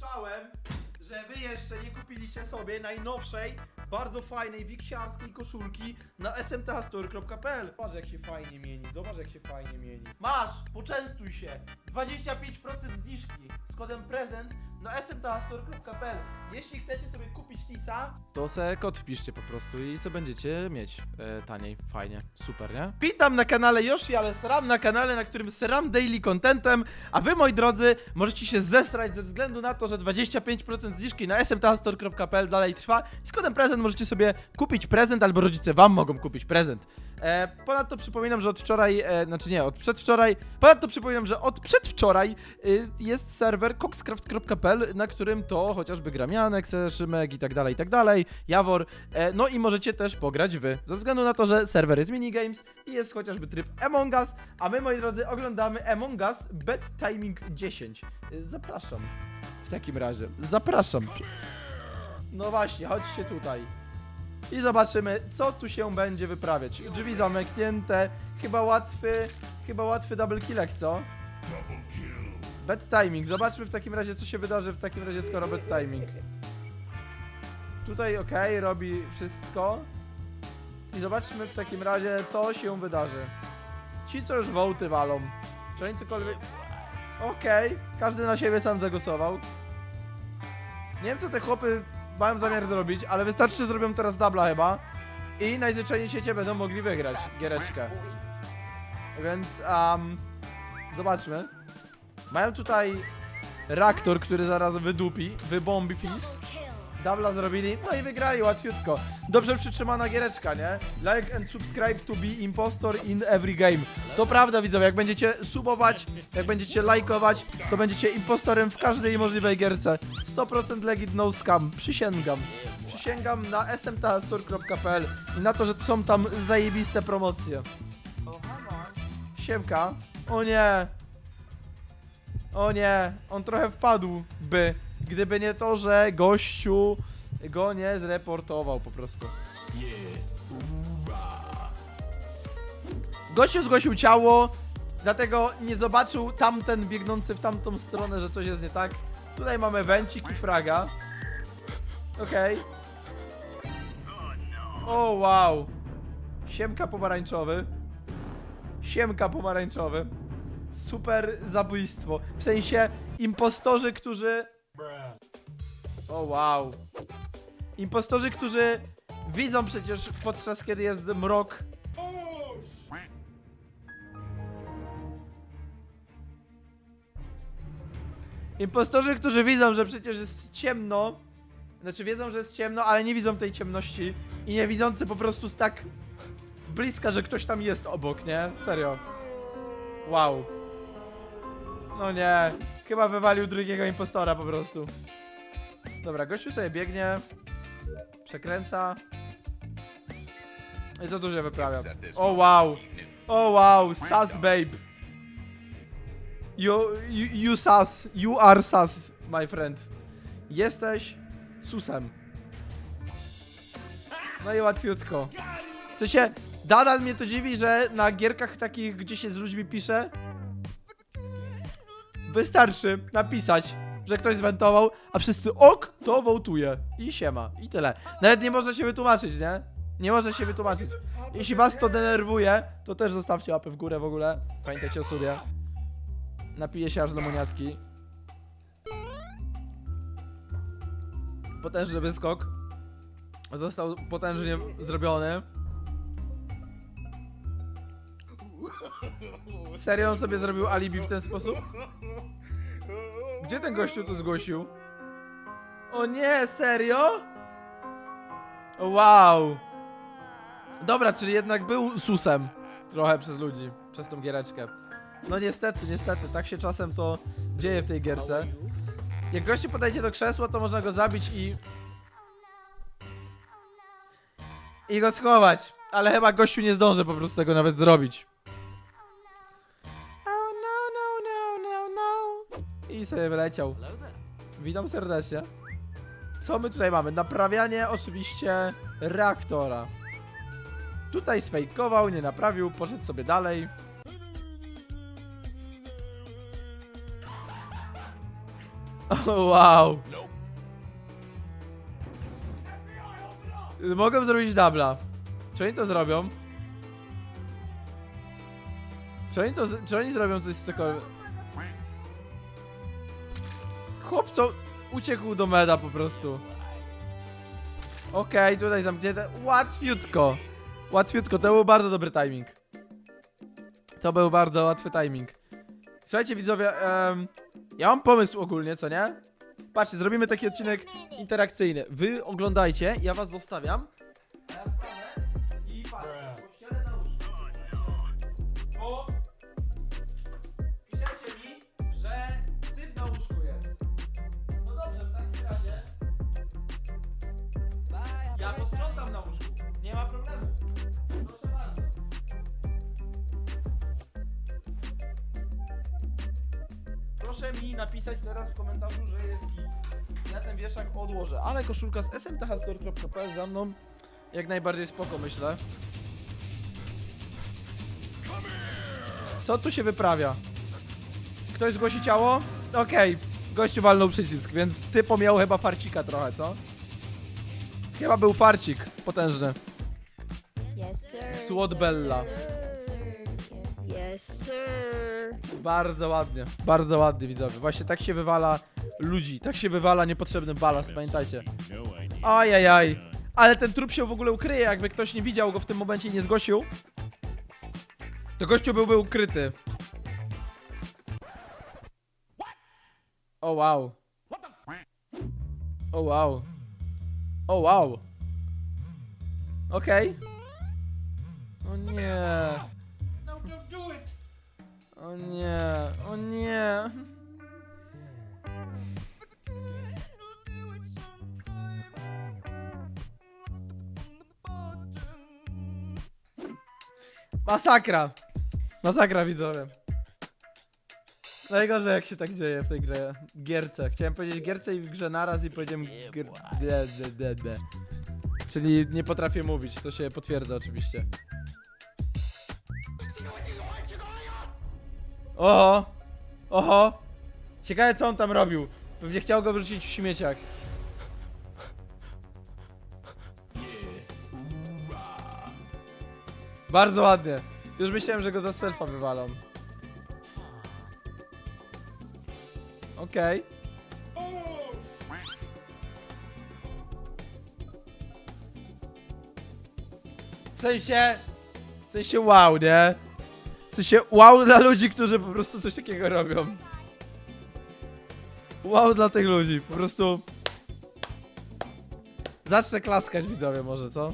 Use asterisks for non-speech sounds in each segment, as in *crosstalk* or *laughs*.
słyszałem, że wy jeszcze nie kupiliście sobie najnowszej, bardzo fajnej, wiksiarskiej koszulki na smthstore.pl. Zobacz jak się fajnie mieni, zobacz jak się fajnie mieni. Masz, poczęstuj się. 25% zniżki z kodem prezent na smthstore.pl. Jeśli chcecie sobie kupić Tisa, to se kod wpiszcie po prostu i co będziecie mieć e, taniej, fajnie, super, nie? Witam na kanale Yoshi, ale seram na kanale, na którym seram daily contentem, a wy moi drodzy możecie się zesrać ze względu na to, że 25% zniżki na smthstore.pl dalej trwa i z kodem prezent możecie sobie kupić prezent albo rodzice wam mogą kupić prezent. E, ponadto przypominam, że od wczoraj, e, znaczy nie, od przedwczoraj, ponadto przypominam, że od przedwczoraj y, jest serwer coxcraft.pl, na którym to chociażby Gramianek, Szymek i tak dalej, i tak dalej, Jawor, e, no i możecie też pograć wy, ze względu na to, że serwer jest minigames i jest chociażby tryb Among Us, a my, moi drodzy, oglądamy Among Us Bad Timing 10. Y, zapraszam. W takim razie, zapraszam. No właśnie, chodźcie tutaj. I zobaczymy, co tu się będzie wyprawiać. Drzwi zamknięte, chyba łatwy, chyba łatwy double killek, co? Bad timing. Zobaczmy w takim razie, co się wydarzy w takim razie, skoro bad timing. Tutaj ok, robi wszystko. I zobaczmy w takim razie, co się wydarzy. Ci, co już wołty walą. Czy oni cokolwiek... Okej, każdy na siebie sam zagłosował. Nie wiem, co te chłopy mają zamiar zrobić, ale wystarczy, że zrobią teraz dubla chyba. I najzwyczajniej w świecie będą mogli wygrać giereczkę. Więc, um, zobaczmy. Mają tutaj reaktor, który zaraz wydupi, wybombi fist. Dubla zrobili, no i wygrali łatwiutko. Dobrze przytrzymana giereczka, nie? Like and subscribe to be impostor in every game. To prawda widzowie, jak będziecie subować, jak będziecie lajkować, to będziecie impostorem w każdej możliwej gierce. 100% legit no scam, przysięgam. Przysięgam na smthstore.pl i na to, że są tam zajebiste promocje. Siemka. O nie. O nie, on trochę wpadł by, gdyby nie to, że gościu go nie zreportował po prostu. Gościu zgłosił ciało, dlatego nie zobaczył tamten biegnący w tamtą stronę, że coś jest nie tak. Tutaj mamy węcik i fraga. Okej. O wow. Siemka pomarańczowy. Siemka pomarańczowy. Super zabójstwo. W sensie impostorzy, którzy. O wow. Impostorzy, którzy widzą przecież podczas kiedy jest mrok. Impostorzy, którzy widzą, że przecież jest ciemno. Znaczy wiedzą, że jest ciemno, ale nie widzą tej ciemności. I nie widzący po prostu z tak bliska, że ktoś tam jest obok, nie? Serio. Wow. No nie. Chyba wywalił drugiego impostora po prostu. Dobra, gościu sobie biegnie. Przekręca. I to dużo wyprawia. O wow. O wow. Sus babe. You, you, you. You are sus, my friend. Jesteś susem. No i łatwiutko. W sensie, nadal mnie to dziwi, że na gierkach takich, gdzie się z ludźmi pisze, wystarczy napisać, że ktoś zwentował, a wszyscy ok, to wołtuje. I siema. I tyle. Nawet nie można się wytłumaczyć, nie? Nie można się wytłumaczyć. Jeśli was to denerwuje, to też zostawcie łapę w górę w ogóle. Pamiętajcie o sobie. Napiję się aż do moniatki. Potężny wyskok. Został potężnie zrobiony. Serio on sobie zrobił alibi w ten sposób? *laughs* Gdzie ten gościu to zgłosił? O nie, serio? Wow. Dobra, czyli jednak był susem trochę przez ludzi, przez tą giereczkę. No niestety, niestety, tak się czasem to dzieje w tej gierce. Jak gościu podejdzie do krzesła, to można go zabić i... I go schować. Ale chyba gościu nie zdąży po prostu tego nawet zrobić. I sobie wyleciał. Witam serdecznie. Co my tutaj mamy? Naprawianie oczywiście reaktora. Tutaj sfejkował, nie naprawił, poszedł sobie dalej. *laughs* Wow. Mogę zrobić dubla. Czy oni to zrobią? Czy oni to, czy oni zrobią coś z cokolwiek? Chłopco uciekł do meda po prostu. Okej, tutaj zamknięte. Łatwiutko. Łatwiutko, to był bardzo dobry timing. To był bardzo łatwy timing. Słuchajcie widzowie, em, ja mam pomysł ogólnie, co nie? Patrzcie, zrobimy taki odcinek interakcyjny. Wy oglądajcie, ja was zostawiam. Proszę mi napisać teraz w komentarzu, że jest git. Ja ten wieszak odłożę, ale koszulka z smthstore.pl za mną jak najbardziej spoko myślę. Co tu się wyprawia? Ktoś zgłosi ciało? Okej, gościu walnął przycisk, więc typo miał chyba farcika trochę, co? Chyba był farcik potężny. Yes, sir. Słod Bella. Yes, Bardzo ładnie, bardzo ładnie widzowie. Właśnie tak się wywala ludzi, tak się wywala niepotrzebny balast, pamiętajcie. Ajajaj. Ale ten trup się w ogóle ukryje, jakby ktoś nie widział go w tym momencie i nie zgłosił. To gościu byłby ukryty. O wow. O wow. O wow. Okej. O nie. O nie, o nie. Masakra. Masakra widzowie. Najgorzej jak się tak dzieje w tej grze. Gierce. Chciałem powiedzieć gierce i w grze naraz i powiedziałem gier... de, de, de, de. Czyli nie potrafię mówić, to się potwierdza oczywiście. Oho! Oho! Ciekawe co on tam robił. Pewnie chciał go wyrzucić w śmieciach. Bardzo ładnie. Już myślałem, że go za selfa wywalą. Okej. W sensie... W sensie wow, nie? Sensie wow dla ludzi, którzy po prostu coś takiego robią. Wow dla tych ludzi, po prostu... Zacznę klaskać widzowie może, co?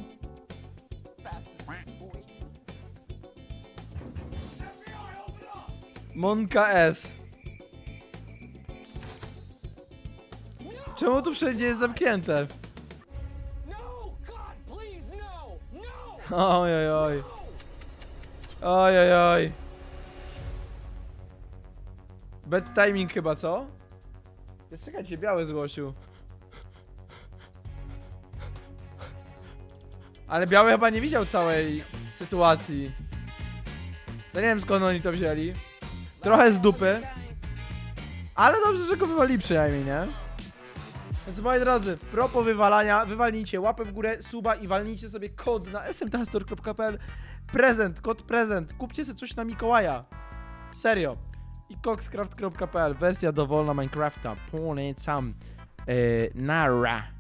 Monka S. Czemu tu wszędzie jest zamknięte? No! No! No! Oj, oj, oj. Oj, oj, oj. Bad timing chyba, co? Jest, czekajcie, biały zgłosił. Ale biały chyba nie widział całej sytuacji. To nie wiem skąd oni to wzięli. Trochę z dupy. Ale dobrze, że go wywali przynajmniej, nie? Więc moi drodzy, propos wywalania, wywalnijcie łapę w górę, suba i walnijcie sobie kod na smtastor.pl Prezent, kod prezent, kupcie sobie coś na Mikołaja. Serio. I coxcraft.pl, wersja dowolna Minecrafta. Polecam. Yy, nara.